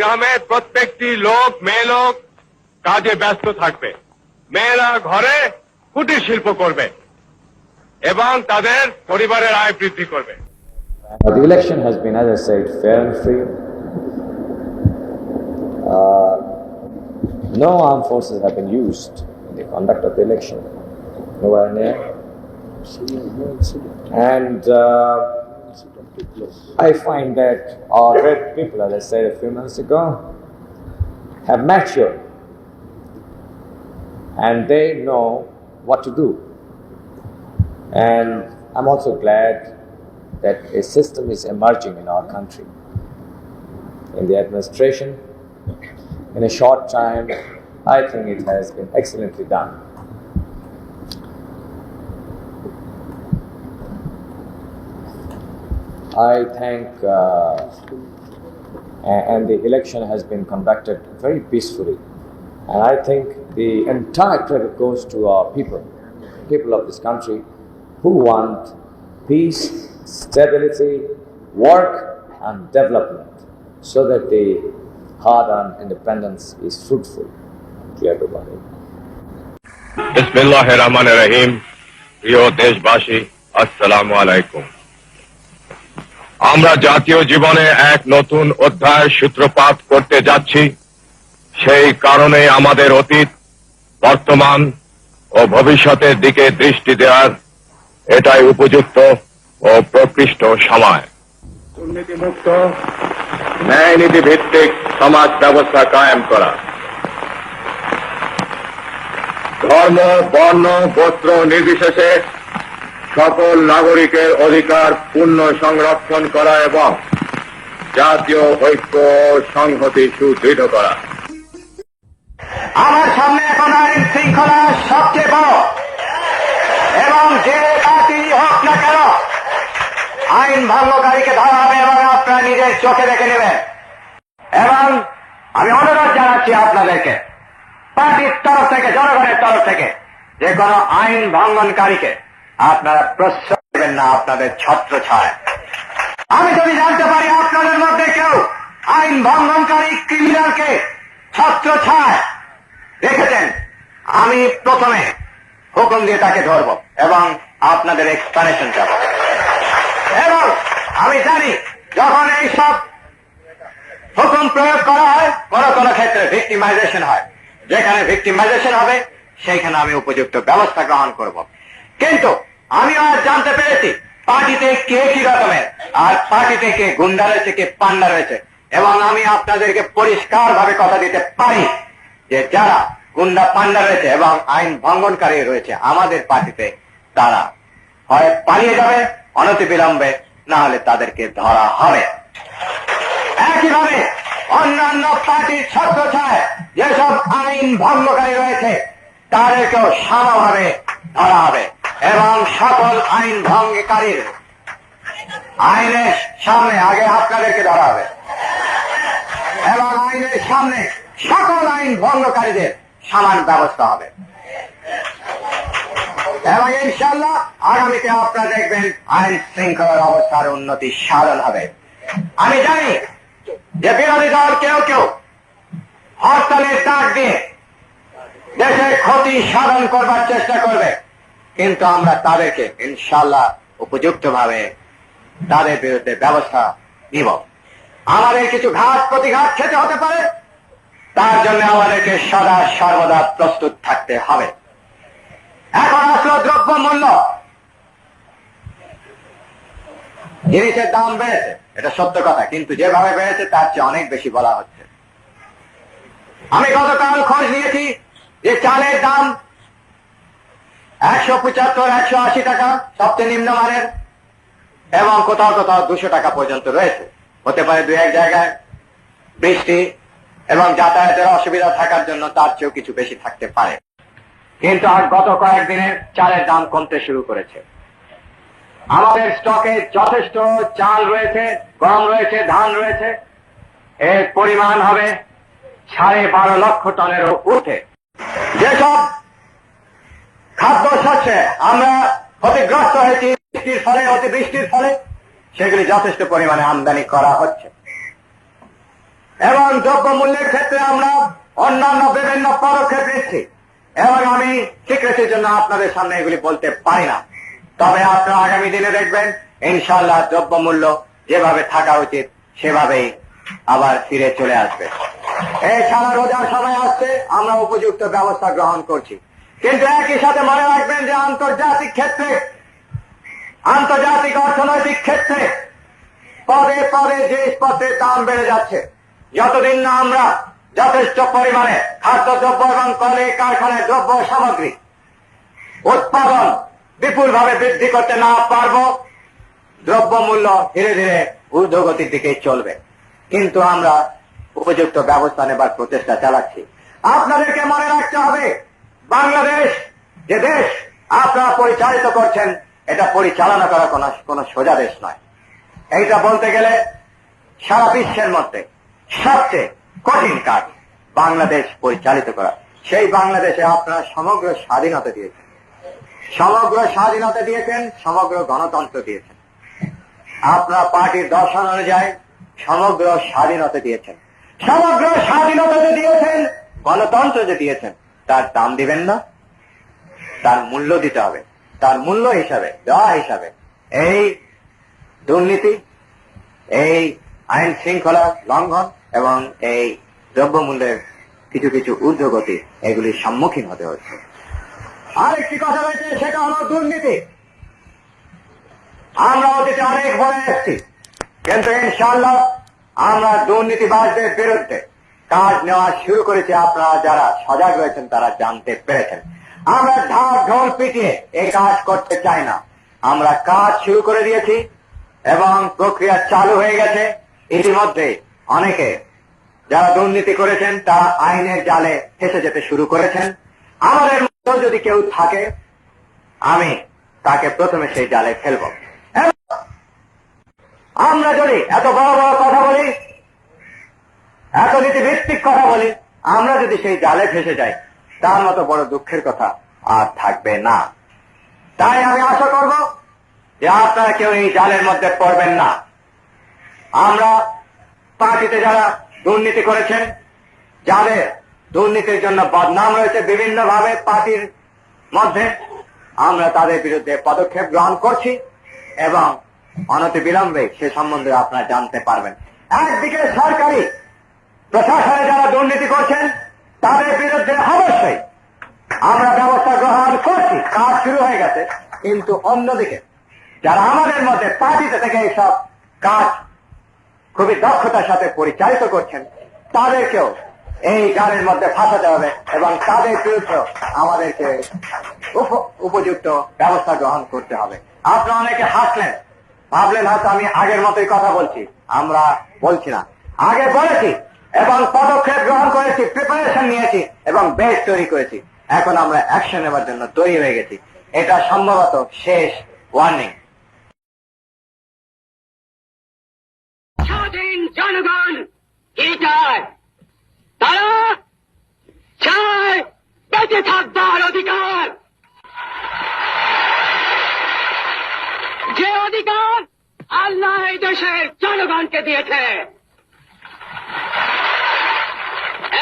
গ্রামের প্রত্যেকটি লোক মেয়ে লোক কাজে ব্যস্ত থাকবে মেয়েরা ঘরে কুটির শিল্প করবে এবং তাদের পরিবারের আয় বৃদ্ধি করবে Uh, the election has been, as I said, fair and free. Uh, no armed forces have been used in the conduct of the election, nowhere near. And uh, I find that uh, our great people, as I said a few minutes ago, have matured and they know what to do. And I'm also glad that a system is emerging in our country. In the administration, in a short time, I think it has been excellently done. I thank, uh, a- and the election has been conducted very peacefully. And I think the entire credit goes to our people, people of this country, who want peace, stability, work, and development so that the hard earned independence is fruitful to everybody. বিসমিল্লাহ রহমান রহিম প্রিয় দেশবাসী আসসালামু আলাইকুম আমরা জাতীয় জীবনে এক নতুন অধ্যায়ের সূত্রপাত করতে যাচ্ছি। সেই কারণে আমাদের অতীত, বর্তমান ও ভবিষ্যতের দিকে দৃষ্টি দেওয়ার এটাই উপযুক্ত ও প্রকৃষ্ট সময়। দুর্নীতিমুক্ত ন্যায় নীতি ভিত্তিক সমাজ ব্যবস্থা কায়েম করা। ধর্ম, বর্ণ, গোত্র নির্বিশেষে সকল নাগরিকের অধিকার পূর্ণ সংরক্ষণ করা এবং জাতীয় ঐক্য সংহতি সুদৃঢ় করা। আমার সামনে এখন আইন শৃঙ্খলা সবচেয়ে বড়। এবং যে পার্টি হোক না কেন, আইন ভঙ্গকারীকে ধরা হবে এবং আপনারা নিজের চোখে দেখে নেবেন। এবং আমি অনুরোধ জানাচ্ছি আপনাদেরকে, পার্টির তরফ থেকে, জনগণের তরফ থেকে, যে কোনো আইন ভঙ্গনকারীকে আপনারা প্রশ্রয় দেবেন না আপনাদের ছত্র ছায়। আমি যদি জানতে পারি আপনাদের মধ্যে কেউ আইন ভঙ্গনকারী ক্রিমিনালকে ছত্র ছায়, দেখেছেন? আমি প্রথমে হুকুম দিয়ে তাকে ধরব এবং আপনাদের এক্সপ্লানেশন যাব এবং আমি জানি যখন এইসব হুকুম প্রয়োগ করা হয়, কোন কোন ক্ষেত্রে ভিক্টিমাইজেশন হয়। যেখানে ভিক্টিমাইজেশন হবে, সেইখানে আমি উপযুক্ত ব্যবস্থা গ্রহণ করব। কিন্তু আমি আজ জানতে পেরেছি, পার্টিতে কে কি রকমের, আর পার্টিতে কে গুন্ডা রয়েছে, কে পান্ডা রয়েছে, এবং আমি আপনাদেরকে পরিষ্কার ভাবে কথা দিতে পারি যে যারা গুন্ডা পান্ডা রয়েছে এবং আইন ভঙ্গনকারী রয়েছে আমাদের পার্টিতে, তারা হয় পালিয়ে যাবে অনতি অনতিবিলম্বে, না হলে তাদেরকে ধরা হবে। একইভাবে অন্যান্য পার্টির ছাত্র ছায় যেসব আইন ভঙ্গকারী রয়েছে তাদেরকেও সমাভাবে ধরা হবে এবং সকল আইন ভঙ্গকারীর আইনের সামনে আগে আপনাদেরকে ধরা হবে। এবং আইনের সামনে সকল আইন ভঙ্গকারীদের সমান ব্যবস্থা হবে। এবং ইনশাল্লাহ আগামীতে আপনারা দেখবেন আইন শৃঙ্খলার অবস্থার উন্নতি সাধন হবে। আমি জানি যে বিরোধী দল কেউ কেউ হরতালের ডাক দিয়ে দেশের ক্ষতি সাধন করবার চেষ্টা করবে। কিন্তু আমরা তাদেরকে ইনশাল্লাহ উপযুক্ত ভাবে তাদের বিরুদ্ধে ব্যবস্থা নিব। আমাদের কিছু ঘাত প্রতিঘাত খেতে হতে পারে। তার জন্য আমাদেরকে সদা সর্বদা প্রস্তুত থাকতে হবে। এখন আসলো দ্রব্য মূল্য। জিনিসের দাম বেড়েছে, এটা সত্য কথা, কিন্তু যেভাবে বেড়েছে, তার চেয়ে অনেক বেশি বলা হচ্ছে। আমি গতকাল খোঁজ নিয়েছি যে চালের দাম একশো পঁচাত্তর, একশো আশি টাকা, সবচেয়ে নিম্নমানের এবং কোথাও কোথাও দুশো টাকা পর্যন্ত রয়েছে। হতে পারে দু এক জায়গায় বৃষ্টি এবং যাতায়াতের অসুবিধা থাকার জন্য তার চেয়েও কিছু বেশি থাকতে পারে। কিন্তু আর গত কয়েকদিনে চালের দাম কমতে শুরু করেছে। আমাদের স্টকে যথেষ্ট চাল রয়েছে, গম রয়েছে, ধান রয়েছে। এর পরিমাণ হবে সাড়ে বারো লক্ষ টনেরও উঠে যেসব খাদ্য শস্যে আমরা ক্ষতিগ্রস্ত হয়েছি, বৃষ্টির ফলে অতি বৃষ্টির ফলে, সেগুলি যথেষ্ট পরিমাণে আমদানি করা হচ্ছে। এবং দ্রব্য মূল্যের ক্ষেত্রে আমরা অন্যান্য বিভিন্ন পদক্ষেপ নিচ্ছি। এবং আমি স্বীকৃতির জন্য আপনাদের সামনে এগুলি বলতে পারি না। তবে আপনারা আগামী দিনে দেখবেন, ইনশাআল্লাহ দ্রব্য মূল্য যেভাবে থাকা উচিত, সেভাবেই আবার ফিরে চলে আসবে। এছাড়া রোজার সময় আসছে আমরা উপযুক্ত ব্যবস্থা গ্রহণ করছি। কিন্তু একই সাথে মনে রাখবেন যে আন্তর্জাতিক ক্ষেত্রে, আন্তর্জাতিক অর্থনৈতিক ক্ষেত্রে পদে পদে জিনিসপত্রের দাম বেড়ে যাচ্ছে। যতদিন না আমরা যথেষ্ট পরিমাণে খাদ্যদ্রব্য এবং কলে কারখানায় দ্রব্য সামগ্রী উৎপাদন বিপুলভাবে বৃদ্ধি করতে না পারব দ্রব্য মূল্য ধীরে ধীরে ঊর্ধ্বগতির দিকে চলবে। কিন্তু আমরা উপযুক্ত ব্যবস্থা নেবার প্রচেষ্টা চালাচ্ছি। আপনাদেরকে মনে রাখতে হবে, বাংলাদেশ যে দেশ আপনারা পরিচালিত করছেন, এটা পরিচালনা করা কোনো কোনো সোজা দেশ নয়। এইটা বলতে গেলে সারা বিশ্বের মধ্যে সবচেয়ে কঠিন কাজ বাংলাদেশ পরিচালিত করা। সেই বাংলাদেশে আপনারা সমগ্র স্বাধীনতা দিয়েছেন। সমগ্র স্বাধীনতা দিয়েছেন, সমগ্র গণতন্ত্র দিয়েছেন। আপনার পার্টির দর্শন অনুযায়ী সমগ্র স্বাধীনতা দিয়েছেন। সমগ্র স্বাধীনতা যে দিয়েছেন, গণতন্ত্র যে দিয়েছেন, তার দাম দিবেন না, তার মূল্য দিতে হবে, তার মূল্য হিসাবে, দেওয়া হিসাবে। এই দুর্নীতি, এই আইন শৃঙ্খলা লঙ্ঘন এবং এই দ্রব্যমূল্যের কিছু কিছু ঊর্ধ্বগতি এগুলির সম্মুখীন হতে হচ্ছে। আরেকটি কথা রয়েছে, সেটা হলো দুর্নীতি। আমরা অতীতে অনেক বলে এসেছি, কিন্তু ইনশাল্লাহ আমরা দুর্নীতিবাজদের বিরুদ্ধে কাজ নেওয়া শুরু করেছি। আপনারা যারা সজাগ রয়েছেন, তারা জানতে পেরেছেন। আমরা ঢাক ঢোল পিটিয়ে এই কাজ করতে চাই না। আমরা কাজ শুরু করে দিয়েছি এবং প্রক্রিয়া চালু হয়ে গেছে। ইতিমধ্যে অনেকে যারা দুর্নীতি করেছেন, তারা আইনের জালে ফেসে যেতে শুরু করেছেন। আমাদের মতো যদি কেউ থাকে, আমি তাকে প্রথমে সেই জালে ফেলব। আমরা যদি এত বড় বড় কথা বলি, এত নীতিভিত্তিক কথা বলি, আমরা যদি সেই জালে ফেসে যাই, তার মতো বড় দুঃখের কথা আর থাকবে না। তাই আমি আশা করব যে আপনারা কেউ এই জালের মধ্যে পড়বেন না। আমরা পার্টিতে যারা দুর্নীতি করেছেন, যাদের দুর্নীতির জন্য বদনাম রয়েছে বিভিন্ন ভাবে পার্টির মধ্যে, আমরা তাদের বিরুদ্ধে পদক্ষেপ গ্রহণ করছি এবং অনতি বিলম্বে সে সম্বন্ধে আপনারা জানতে পারবেন। একদিকে সরকারি প্রশাসনে যারা দুর্নীতি করছেন, তাদের বিরুদ্ধে অবশ্যই আমরা ব্যবস্থা গ্রহণ করছি, কাজ শুরু হয়ে গেছে। কিন্তু অন্যদিকে যারা আমাদের মধ্যে পার্টিতে থেকে এইসব কাজ খুবই দক্ষতার সাথে পরিচালিত করছেন, তাদেরকেও এই গানের মধ্যে ফাঁসাতে হবে এবং তাদের বিরুদ্ধে আমাদেরকে উপ- উপযুক্ত ব্যবস্থা গ্রহণ করতে হবে। আপনারা অনেকে হাসলেন ভাবলেন হয়তো আমি আগের মতোই কথা বলছি। আমরা বলছি না। আগে বলেছি এবং পদক্ষেপ গ্রহণ করেছি প্রিপারেশন নিয়েছি এবং বেশ তৈরি করেছি। এখন আমরা অ্যাকশন নেবার জন্য তৈরি হয়ে গেছি। এটা সম্ভবত শেষ ওয়ার্নিং জনগণ কি চায় তারা চায় বেঁচে থাকবার অধিকার। যে অধিকার আল্লাহ এই দেশের জনগণকে দিয়েছে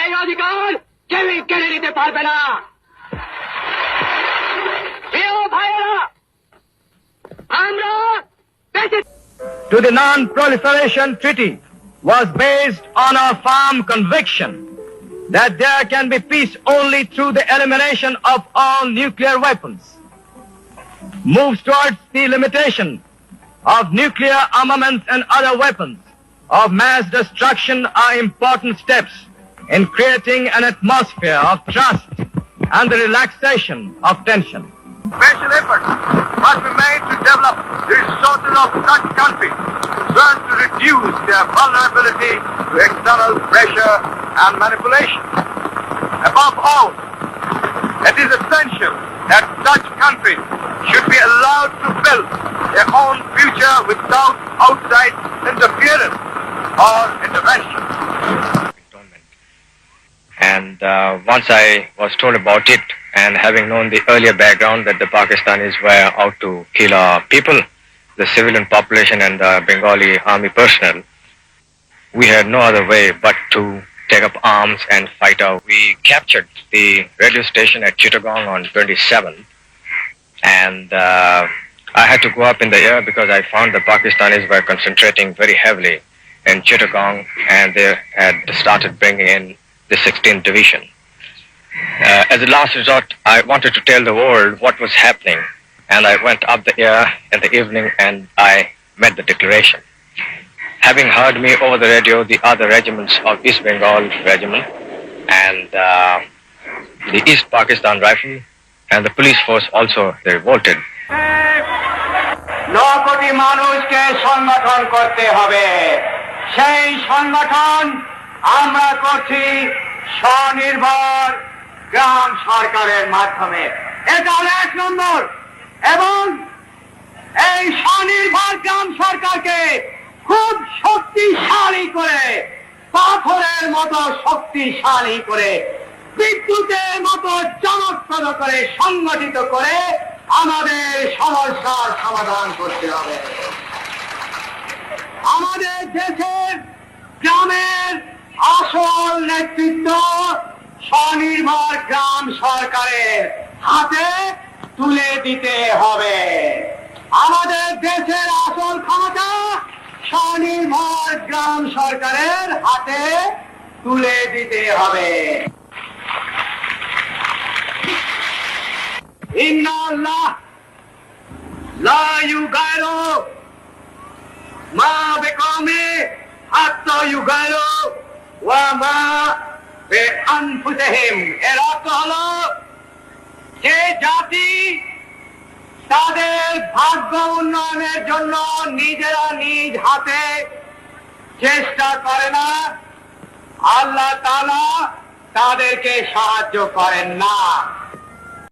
এই অধিকার কেউই কেড়ে নিতে পারবে না প্রিয় ভাইয়েরা আমরা বেঁচে to the Non-Proliferation Treaty was based on a firm conviction that there can be peace only through the elimination of all nuclear weapons. Moves towards the limitation of nuclear armaments and other weapons of mass destruction are important steps in creating an atmosphere of trust and the relaxation of tension. Special efforts must be made to develop the resources of such countries so as to reduce their vulnerability to external pressure and manipulation. Above all, it is essential that such countries should be allowed to build their own future without outside interference or intervention. And uh, once I was told about it, and having known the earlier background that the Pakistanis were out to kill our people, the civilian population and the Bengali army personnel, we had no other way but to take up arms and fight out. We captured the radio station at Chittagong on 27th, and uh, I had to go up in the air because I found the Pakistanis were concentrating very heavily in Chittagong, and they had started bringing in the 16th Division. Uh, as a last resort, I wanted to tell the world what was happening, and I went up the air in the evening and I made the declaration. Having heard me over the radio, the other regiments of East Bengal Regiment and uh, the East Pakistan Rifle and the police force also they revolted. এবং এই স্বনির্ভর গ্রাম সরকারকে করে, পাথরের মতো শক্তিশালী করে, বিদ্যুতের মতো চমৎকার করে সংগঠিত করে আমাদের সমস্যার সমাধান করতে হবে। আমাদের দেশের গ্রামের আসল নেতৃত্ব স্বনির্ভর গ্রাম সরকারের হাতে তুলে দিতে হবে। আমাদের দেশের আসল ক্ষমতা স্বনির্ভর গ্রাম সরকারের হাতে তুলে দিতে হবে। ইন্নাল্লাহ লা ইউগাইরু মা মা বিআনফুসিহিম। এর অর্থ হলো, যে জাতি তাদের ভাগ্য উন্নয়নের জন্য নিজেরা নিজ হাতে চেষ্টা করে না। আল্লাহ তাদেরকে সাহায্য করেন না।